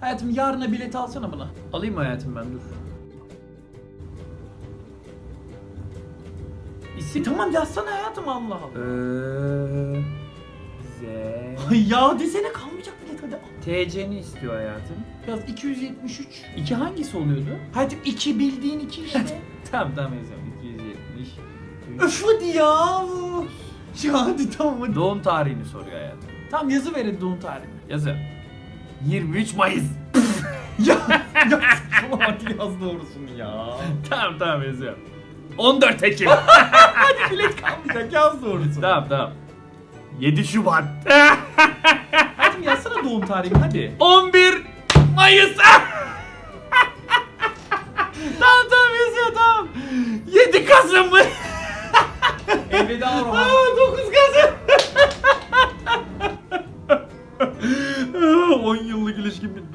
Hayatım yarına bilet alsana buna. Alayım hayatım ben dur. İsim tamam yazsana hayatım Allah Allah. Ee, Z. Ay ya desene kalmayacak bilet hadi. TC'ni istiyor hayatım. Yaz 273. İki hangisi oluyordu? Hayatım 2 bildiğin 2 işte. tamam tamam yazıyorum. 270. Öf hadi ya. Ya hadi tamam hadi. Doğum tarihini soruyor hayatım. Tamam yazı verin doğum tarihini. Yazıyorum. 23 Mayıs. ya ya hadi yaz doğrusunu ya. tamam tamam yazıyorum. 14 Ekim. Hadi bilet kalmayacak yaz doğrusunu. tamam tamam. 7 Şubat. Hayatım yazsana doğum tarihini hadi. 11 Mayıs. tamam tamam yazıyor tamam. 7 Kasım mı? Elveda Orhan. 10 yıllık ilişkin bitti.